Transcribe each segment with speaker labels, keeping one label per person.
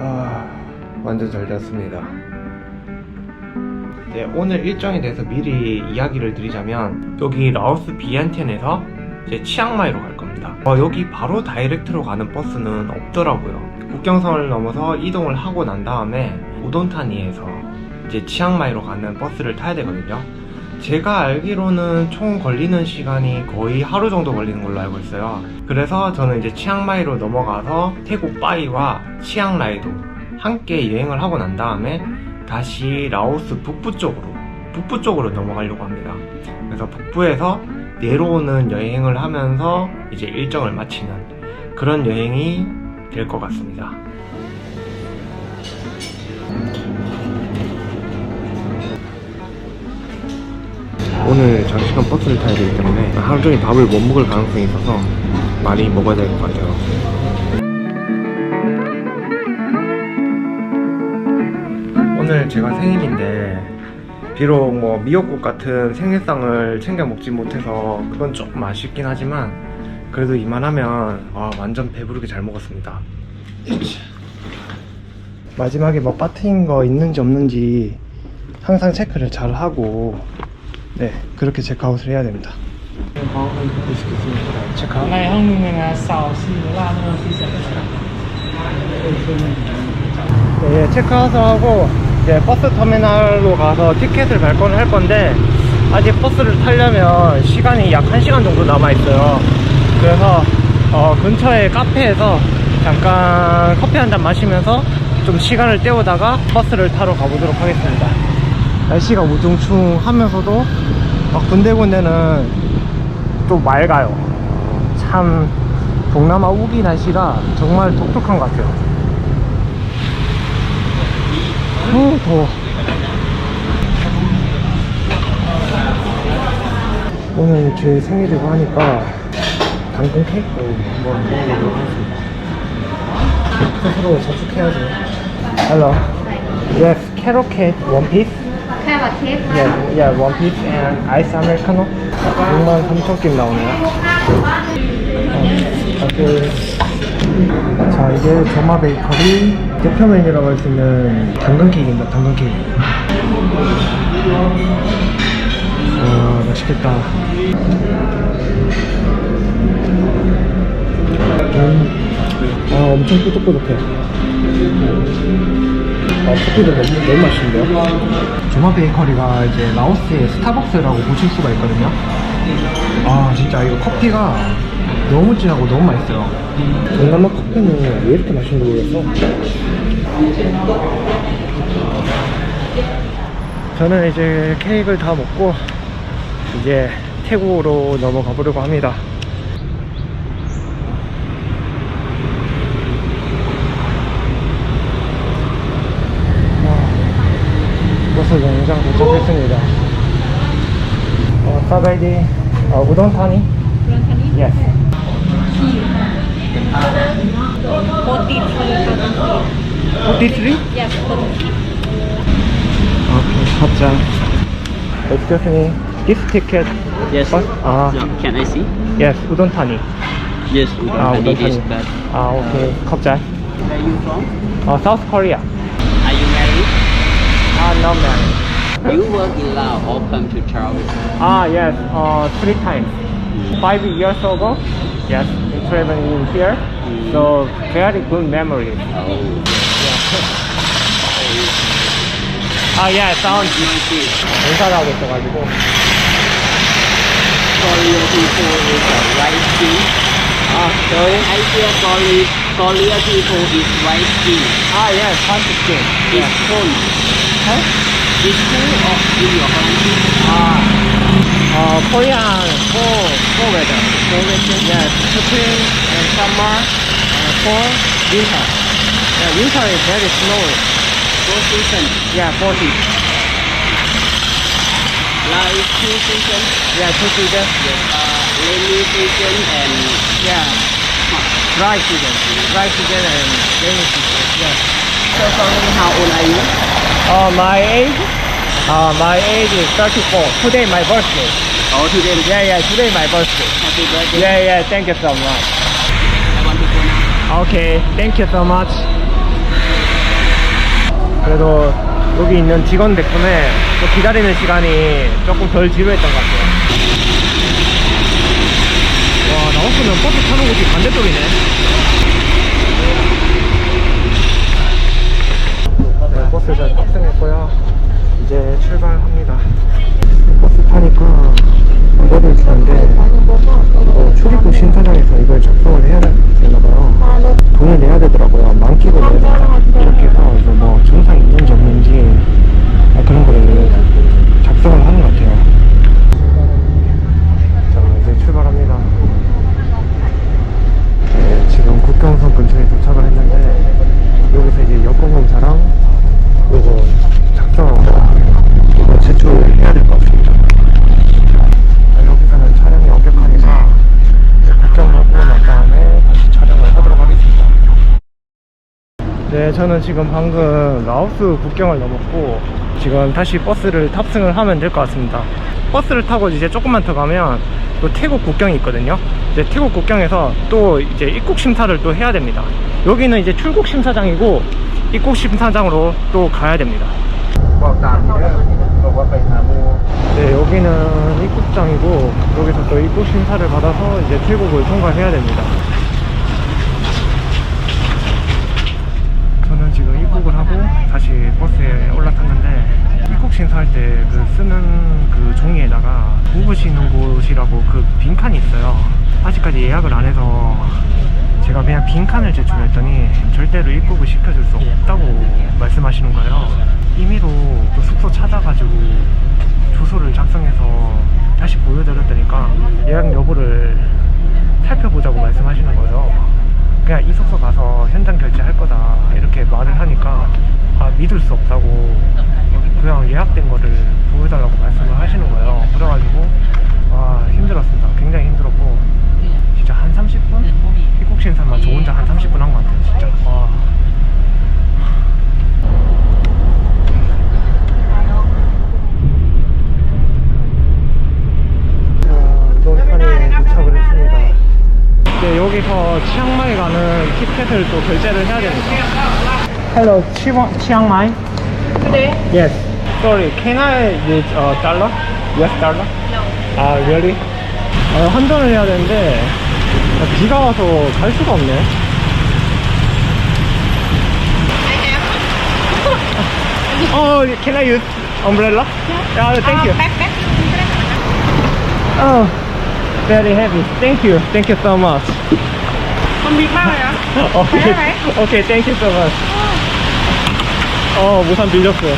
Speaker 1: 아, 완전 잘 잤습니다. 네, 오늘 일정에 대해서 미리 이야기를 드리자면 여기 라오스 비엔티엔에서 이제 치앙마이로 갈 겁니다. 어, 여기 바로 다이렉트로 가는 버스는 없더라고요. 국경선을 넘어서 이동을 하고 난 다음에 우돈타니에서 이제 치앙마이로 가는 버스를 타야 되거든요. 제가 알기로는 총 걸리는 시간이 거의 하루 정도 걸리는 걸로 알고 있어요. 그래서 저는 이제 치앙마이로 넘어가서 태국 빠이와 치앙라이도 함께 여행을 하고 난 다음에 다시 라오스 북부 쪽으로 북부 쪽으로 넘어가려고 합니다. 그래서 북부에서 내려오는 여행을 하면서 이제 일정을 마치는 그런 여행이 될 것 같습니다. 오늘 장시간 버스를 타야 되기 때문에 하루 종일 밥을 못 먹을 가능성이 있어서 많이 먹어야 될 것 같아요. 오늘 제가 생일인데 비록 뭐 미역국 같은 생일상을 챙겨 먹지 못해서 그건 조금 아쉽긴 하지만 그래도 이만하면 아, 완전 배부르게 잘 먹었습니다. 마지막에 뭐 빠트린 거 있는지 없는지 항상 체크를 잘 하고 네 그렇게 체크아웃을 해야 됩니다.
Speaker 2: 네,
Speaker 1: 네 예, 체크아웃을 하고 이제 버스 터미널로 가서 티켓을 발권을 할 건데 아직 버스를 타려면 시간이 약 1시간 정도 남아있어요. 그래서 어, 근처에 카페에서 잠깐 커피 한 잔 마시면서 좀 시간을 때우다가 버스를 타러 가보도록 하겠습니다. 날씨가 우중충 하면서도 막 군데군데는 좀 맑아요. 참 동남아 우기 날씨가 정말 독특한 것 같아요. 어, 더워. 오늘 제 생일이고 하니까 당근 케이크 한번 먹어보도록 하겠습니다. 스스로 저축해야죠. Hello. Yes, carrot cake, one piece.
Speaker 3: Carrot cake.
Speaker 1: Yeah, yeah, one piece and ice americano. 6만 3천 낌 나오네요. 어, 오케이. 자, 이게 조마 베이커리 대표 메뉴라고 할 수 있는 당근 케이크입니다. 당근 케이크. 와, 맛있겠다. 음, 아, 엄청 꾸덕꾸덕해. 아, 커피도 너무, 너무 맛있는데요? 조마 베이커리가 이제 라오스의 스타벅스라고 보실 수가 있거든요. 아, 진짜 이거 커피가 너무 진하고 너무 맛있어요. 동남아 커피는 왜 이렇게 맛있는지 모르겠어. 저는 이제 케이크를 다 먹고 이제 태국으로 넘어가 보려고 합니다. 버스 정류장 도착했습니다. 어, 사바이디, 어, 우동 타니? Yes.
Speaker 3: Forty-three.
Speaker 1: 43?
Speaker 3: Yes, forty.
Speaker 1: Okay, 합장. Excuse me, this ticket.
Speaker 4: Yes.
Speaker 1: Bus? Ah,
Speaker 4: Yeah, Can I see?
Speaker 1: yes, udon thani.
Speaker 4: Yes, we
Speaker 1: Ah,
Speaker 4: don't
Speaker 1: udon thani.
Speaker 4: bad.
Speaker 1: Ah, okay, 갑자.
Speaker 4: Where are you from?
Speaker 1: Uh, South Korea.
Speaker 4: Are you married?
Speaker 1: Ah, no man.
Speaker 4: You work in Laos or come to travel?
Speaker 1: Ah, yes, uh, three times. Five years ago, yes, in traveling here. So, very good memories.
Speaker 4: Oh.
Speaker 1: 아, 예, 사운드
Speaker 4: Nice.
Speaker 1: 인사를 하고 있어가지고.
Speaker 4: Korea people is a white skin.
Speaker 1: 아, 저희?
Speaker 4: I hear Korea, Korea people is white skin.
Speaker 1: 아, 예, 파스킨.
Speaker 4: It's cold.
Speaker 1: Huh?
Speaker 4: It's cool or in your country?
Speaker 1: 아, 어, Korean cold, cold weather. Cold weather? Yes, spring and summer, and fall, winter. Yeah, winter is very snowy.
Speaker 4: Four season.
Speaker 1: Yeah, 40.
Speaker 4: Laos is two season.
Speaker 1: Yeah, two seasons.
Speaker 4: Yes. Uh, rainy season and
Speaker 1: Yeah, dry season. Dry season and rainy season. Yes.
Speaker 4: so sorry. How old are you?
Speaker 1: Uh, my age? Uh, my age is 34. Today my birthday.
Speaker 4: Oh, today.
Speaker 1: Yeah, yeah, today my birthday.
Speaker 4: Happy birthday.
Speaker 1: Yeah, yeah, thank you so much.
Speaker 4: I want to go now.
Speaker 1: Okay, thank you so much. 그래도 여기 있는 직원 덕분에 또 기다리는 시간이 조금 덜 지루했던 것 같아요. 와, 나왔으면 버스 타는 곳이 반대쪽이네. 네, 버스 잘 탑승했고요. 이제 출발합니다. 버스 타니까 이거를 주는데 어, 출입국 심사장에서 이걸 작성을 해야 되나봐요. 돈을 내야 되더라고요. 만기로 내야 된다. 이렇게 해서 이제 뭐 증상이 있는지 없는지 아, 그런 거를 작성을 하는 것 같아요. 자, 이제 출발합니다. 네, 지금 국경선 근처에 도착을 했는데 여기서 이제 여권 검사랑 요거 작성 이거 제출해야 될 것 같습니다. 자, 여기서는 촬영이 엄격하니까 이제 국경 하고 난 다음에 다시 촬영을 하도록 하겠습니다. 네, 저는 지금 방금 라오스 국경을 넘었고 지금 다시 버스를 탑승을 하면 될 것 같습니다. 버스를 타고 이제 조금만 더 가면 또 태국 국경이 있거든요. 이제 태국 국경에서 또 이제 입국 심사를 또 해야 됩니다. 여기는 이제 출국 심사장이고 입국 심사장으로 또 가야 됩니다. 네, 여기는 입국장이고 여기서 또 입국 심사를 받아서 이제 태국을 통과해야 됩니다. 저는 지금 입국을 하고 다시 버스에 올라탔는데 입국 심사할 때 그 쓰는 그 종이에다가 묵으시는 곳이라고 그 빈칸이 있어요. 아직까지 예약을 안 해서 제가 그냥 빈칸을 제출했더니 절대로 입국을 시켜줄 수 없다고 말씀하시는 거예요. 임의로 그 숙소 찾아가지고 주소를 작성해서 다시 보여드렸다니까 예약 여부를 살펴보자고 말씀하시는 거예요. 그냥 이 숙소 가서 현장 결제할 거다 이렇게 말을 하니까 아 믿을 수 없다고 그냥 예약된 거를 보여달라고 말씀을 하시는 거예요. 그래가지고 와 힘들었습니다. 굉장히 힘들었고 진짜 한 30분? 입국 심사만 저 혼자 한 30분 한 것 같아요. 진짜 와. 자, 논산에 도착을 했습니다. 네, 여기서 치앙마이 가는 티켓을 또 결제를 해야 됩니다. Hello, 치앙, 치앙마이?
Speaker 3: Today?
Speaker 1: Yes. Sorry, can I use uh, dollar? US dollar?
Speaker 3: No.
Speaker 1: 아, really? 아, 환전을 해야 되는데 아, 비가 와서 갈 수가 없네. Oh, can I use umbrella? Yeah, thank you.
Speaker 3: Backpack?
Speaker 1: Oh, very heavy. Thank you. Thank you so much. Okay.
Speaker 3: Phải
Speaker 1: Okay, thank you so much. 어, 우산 빌렸어요.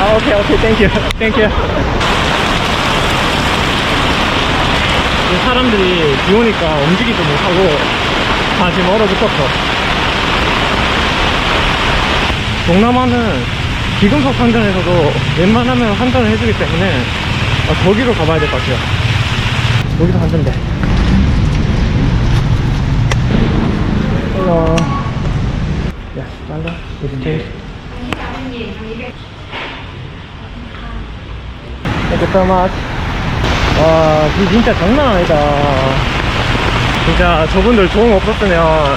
Speaker 1: 아, 오케이, 오케이, 땡큐. 땡큐. 사람들이 비 오니까 움직이지 못하고 다 지금 얼어붙었어. 동남아는 기금속 환전에서도 웬만하면 환전을 해주기 때문에 아, 거기로 가봐야 될 것 같아요. Hello. Yes, dollar. Would you take? Thank you so much. 와, 비 진짜 장난 아니다. 진짜 저분들 조응 없었으면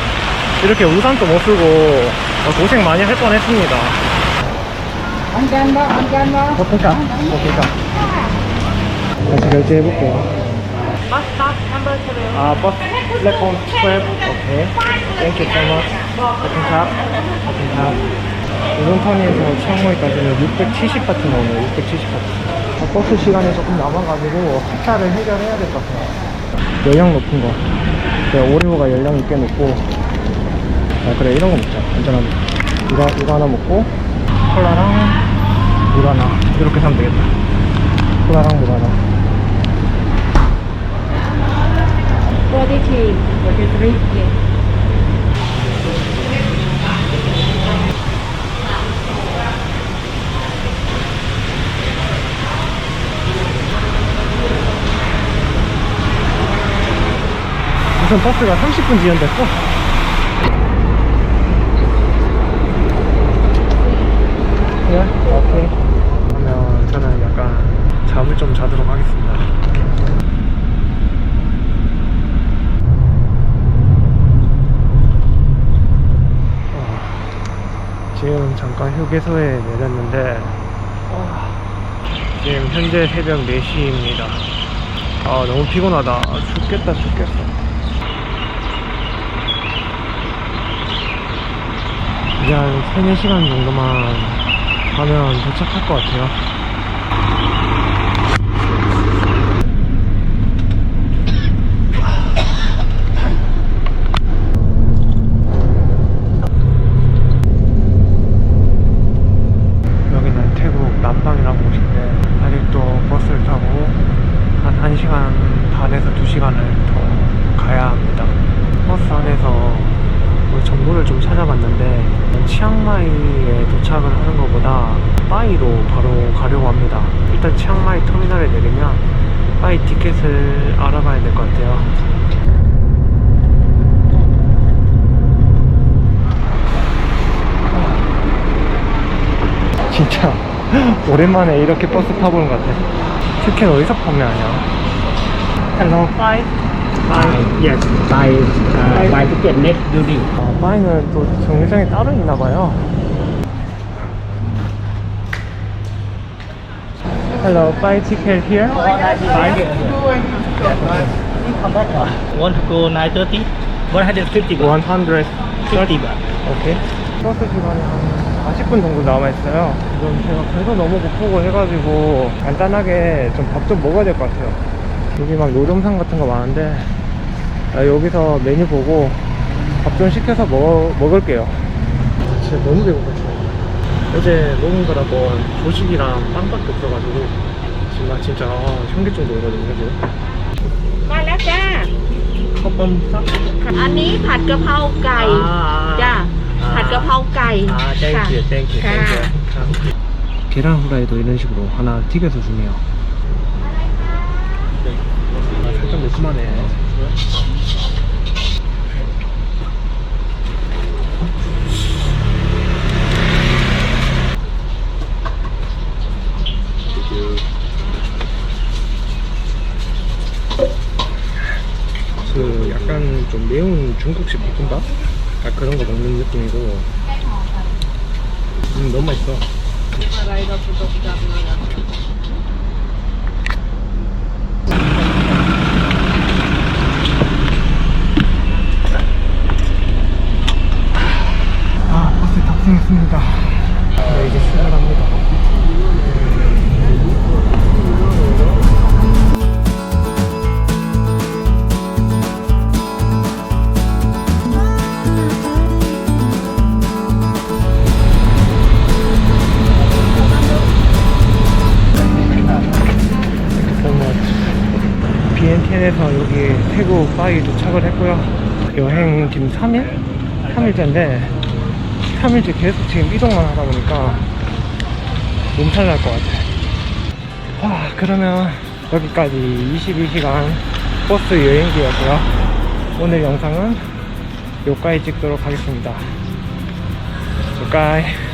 Speaker 1: 이렇게 우산도 못 쓰고 고생 많이 할 뻔 했습니다.
Speaker 3: Ăn canh đó, ăn canh đó.
Speaker 1: 오케이까? 오케이까? 다시 결제해볼게요.
Speaker 3: Bus stop number
Speaker 1: 아, 버스 플랫폼 12. 오케이. 땡큐 so much. 버튼탑. 버튼탑. 이번 편에서 청호에까지는 670바트 나오네요. 670바트. 아, 버스 시간이 조금 남아가지고 하차를 해결해야 될 것 같아요. 열량 높은 거. 제가 오리오가 열량이 꽤 높고. 아, 그래. 이런 거 먹자. 안전한 거. 이거, 이거 하나 먹고. 콜라랑 이거 하나. 이렇게 사면 되겠다. 콜라랑 물 하나.
Speaker 3: 43. 43? Yes.
Speaker 1: 우선 버스가 30분 지연됐어. 네, 오케이. 잠을 좀 자도록 하겠습니다. 아. 지금 잠깐 휴게소에 내렸는데 어, 지금 현재 새벽 4시입니다 아 너무 피곤하다 아, 죽겠다 죽겠어 이제 한 3, 4시간 정도만 가면 도착할 것 같아요 여기는 태국 남방이라는 곳인데 아직도 버스를 타고 한 1시간 반에서 2시간을 더 가야 합니다. 버스 안에서 뭐 정보를 좀 찾아봤는데 치앙마이에 도착을 하는 것보다 빠이로 바로 가려고 합니다. 일단 치앙마이 터미널에 내리면 빠이 티켓을 알아봐야 될 것 같아요. 진짜 오랜만에 이렇게 버스 타보는 것 같아. 티켓 어디서 판매하냐?
Speaker 2: Hello.
Speaker 1: 빠이.
Speaker 2: Yes, by uh, by ticket next building.
Speaker 1: 아, 빠이는 또 정류장이 따로 있나 봐요. Hello, buy ticket here.
Speaker 2: Want to go 9:30? 150 baht.
Speaker 1: 100.
Speaker 2: 50 baht.
Speaker 1: 오케이. 버스 시간이 한 40분 정도 남아있어요. 지금 제가 배도 너무 고프고 해가지고 간단하게 좀밥좀 먹어야 될 것 같아요. 여기 막 노점상 같은 거 많은데 아, 여기서 메뉴 보고 밥 좀 시켜서 먹, 먹을게요. 진짜 너무 배고파 어제 먹은 거라고 조식이랑 빵밖에 없어가지고 정말 진짜 현기증도 오거든요 지금.
Speaker 3: 빨랐다. 컵밥 아니 밭가파오 가이. 아, 아. 아, 자 밭가파오 가이.
Speaker 2: 아 땡큐 땡큐 땡큐
Speaker 1: 계란 후라이도 이런 식으로 하나 튀겨서 주네요. 네. 아, 살짝 매콤하네. 네. 그 약간 좀 매운 중국식 볶음밥? 약 그런 거 먹는 느낌이고 음, 너무 맛있어. 아, 버스에 탑승했습니다. 네, 이제 출발합니다. 바이 도착을 했고요. 여행 지금 3일? 3일째인데 3일째 계속 지금 이동만 하다 보니까 몸살 날 것 같아. 와, 그러면 여기까지 22시간 버스 여행기였고요. 오늘 영상은 여기까지 찍도록 하겠습니다. 여기까지.